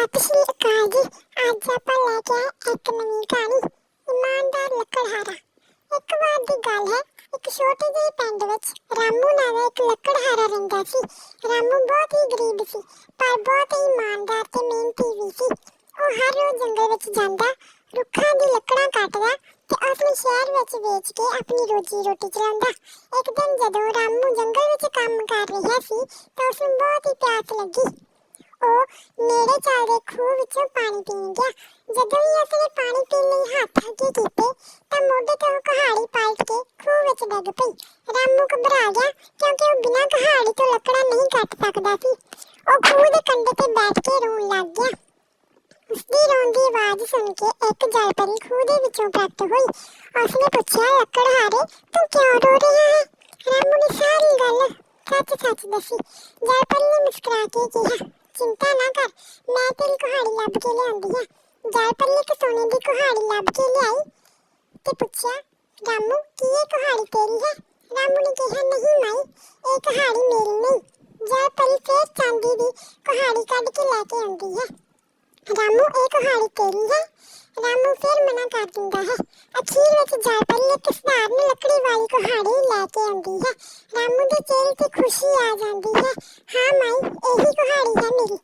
ਸਤਿ ਸ਼੍ਰੀ ਅਕਾਲ ਜੀ। ਅੱਜ ਆਪਾਂ ਲੈ ਕੇ ਆਏ ਇੱਕ ਨਵੀਂ ਕਹਾਣੀ, ਇਮਾਨਦਾਰ ਲੱਕੜਹਾਰਾ। ਇੱਕ ਵਾਰ ਦੀ ਗੱਲ ਹੈ, ਇੱਕ ਛੋਟੇ ਜਿਹੇ ਪਿੰਡ ਵਿੱਚ ਰਾਮੂ ਨਾਂ ਦਾ ਇੱਕ ਲੱਕੜਹਾਰਾ ਰਹਿੰਦਾ ਸੀ। ਰਾਮੂ ਬਹੁਤ ਹੀ ਗਰੀਬ ਸੀ, ਪਰ ਬਹੁਤ ਹੀ ਇਮਾਨਦਾਰ ਤੇ ਮਿਹਨਤੀ ਵੀ ਸੀ। ਉਹ ਹਰ ਰੋਜ਼ ਜੰਗਲ ਵਿੱਚ ਜਾਂਦਾ, ਰੁੱਖਾਂ ਦੀ ਲੱਕੜਾਂ ਕੱਟਦਾ ਤੇ ਉਸ ਨੂੰ ਸ਼ਹਿਰ ਵਿੱਚ ਵੇਚ ਕੇ ਆਪਣੀ ਰੋਜੀ ਰੋਟੀ ਚਲਾਉਂਦਾ। ਇੱਕ ਦਿਨ ਜਦੋਂ ਰਾਮੂ ਜੰਗਲ ਵਿੱਚ ਕੰਮ ਕਰ ਰਿਹਾ ਸੀ, ਤਾਂ ਉਸ ਨੂੰ ਬਹੁਤ ਹੀ ਪਿਆਸ ਲੱਗੀ। ਉਹ ਨੇੜੇ ਚੱਲਦੇ ਖੂਹ ਵਿੱਚੋਂ ਪਾਣੀ ਪੀਣ ਗਿਆ। ਜਦੋਂ ਹੀ ਉਸਨੇ ਪਾਣੀ ਪੀਣ ਲਈ ਹੱਥ ਅੱਗੇ ਕੀਤੇ, ਤਾਂ ਮੋਢੇ ਤੋਂ ਕਹਾੜੀ ਪਲਟ ਕੇ ਖੂਹ ਵਿੱਚ ਡਿੱਗ ਪਈ। ਰਾਮੂ ਘਬਰਾ ਗਿਆ, ਕਿਉਂਕਿ ਉਹ ਬਿਨਾਂ ਕਹਾੜੀ ਤੋਂ ਲੱਕੜਾਂ ਨਹੀਂ ਕੱਟ ਸਕਦਾ ਸੀ। ਉਹ ਖੂਹ ਦੇ ਕੰਢੇ ਤੇ ਬੈਠ ਕੇ ਰੋਣ ਲੱਗ ਗਿਆ। ਉਸਦੀ ਰੋਣ ਦੀ ਆਵਾਜ਼ ਸੁਣ ਕੇ ਇੱਕ ਜਲਪਰੀ ਖੂਹ ਦੇ ਵਿੱਚੋਂ ਪ੍ਰਗਟ ਹੋਈ। ਉਸਨੇ ਪੁੱਛਿਆ ਲੱਕੜਹਾਰੇ ਤੂੰ ਕਿਉਂ ਰੋ ਰਿਹਾ ਹੈ? ਰਾਮੂ ਨੇ ਸਾਰੀ ਗੱਲ ਸੱਚ ਸੱਚ ਦੱਸੀ। ਜਲਪਰੀ ਨੇ ਮੁਸਕਰਾ ਕੇ ਕਿਹਾ ਚਿੰਤਾ ਨਾ ਕਰ। ਮੈਂ ਤੇਰੀ ਕੁਹਾੜੀ ਲੱਭ ਕੇ ਲਿਆਂਦੀ ਹੈ ਜਲਪਰੀ ਇੱਕ ਸੋਨੇ ਦੀ ਕੁਹਾੜੀ ਲੱਭ ਕੇ ਲਿਆਈ। ਤੇ ਪੁੱਛਿਆ, ਰਾਮੂ, ਕੀ ਇਹ ਕੁਹਾੜੀ ਤੇਰੀ ਹੈ? ਰਾਮੂ ਨੇ ਕਿਹਾ, ਨਹੀਂ ਮਾਈ, ਇਹ ਕੁਹਾੜੀ ਮੇਰੀ ਨਹੀਂ। ਜਲਪਰੀ ਫੇਰ ਚਾਂਦੀ ਦੀ ਕੁਹਾੜੀ ਕੱਢ ਕੇ ਲੈ ਕੇ ਆਉਂਦੀ ਹੈ। ਰਾਮੂ, ਇਹ ਕਹਾਣੀ ਤੇਰੀ ਹੈ? ਰਾਮੂ ਫਿਰ ਮਨਾ ਕਰ ਦਿੰਦਾ ਹੈ। ਅਖੀਰ ਵਿੱਚ ਜਲਪਰੀ ਇੱਕ ਸਧਾਰਨ ਲੱਕੜੀ ਵਾਲੀ ਕਹਾਣੀ ਲੈ ਕੇ ਆਉਂਦੀ ਹੈ। ਰਾਮੂ ਦੇ ਚਿਹਰੇ ਤੇ ਖੁਸ਼ੀ ਆ ਜਾਂਦੀ ਹੈ। ਹਾਂ ਮਾਈ, ਇਹੀ ਕਹਾਣੀ ਹੈ ਮੇਰੀ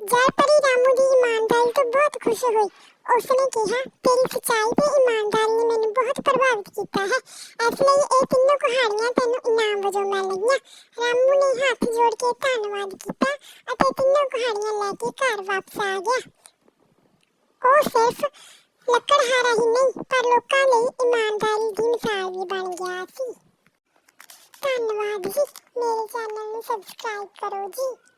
ਜਲਪਰੀ ਰਾਮੂ ਦੀ ਇਮਾਨਦਾਰੀ ਤੋਂ ਬਹੁਤ ਖੁਸ਼ ਹੋਈ। ਉਸਨੇ ਕਿਹਾ, ਤੇਰੀ ਸੱਚਾਈ ਤੇ ਇਮਾਨਦਾਰੀ ਨੇ ਮੈਨੂੰ ਬਹੁਤ ਪ੍ਰਭਾਵਿਤ ਕੀਤਾ ਹੈ। ਇਸ ਲਈ ਇਹ ਤਿੰਨੋਂ ਕਹਾਣੀਆਂ ਤੈਨੂੰ ਇਨਾਮ ਵਜੋਂ ਮਿਲ ਰਹੀਆਂ ਰਾਮੂ ਨੇ ਹੱਥ ਜੋੜ ਕੇ ਧੰਨਵਾਦ ਕੀਤਾ ਅਤੇ ਤਿੰਨੋਂ ਕਹਾਣੀਆਂ ਲੈ ਕੇ ਘਰ ਵਾਪਸ ਆ ਗਿਆ। ਉਹ ਸਿਰਫ ਲੱਕੜਹਾਰਾ ਹੀ ਨਹੀਂ, ਪਰ ਲੋਕਾਂ ਲਈ ਇਮਾਨਦਾਰੀ ਦੀ ਮਿਸਾਲ ਵੀ ਬਣ ਗਿਆ ਸੀ। ਧੰਨਵਾਦ ਜੀ। ਮੇਰੇ ਚੈਨਲ ਨੂੰ ਸਬਸਕ੍ਰਾਈਬ ਕਰੋ ਜੀ।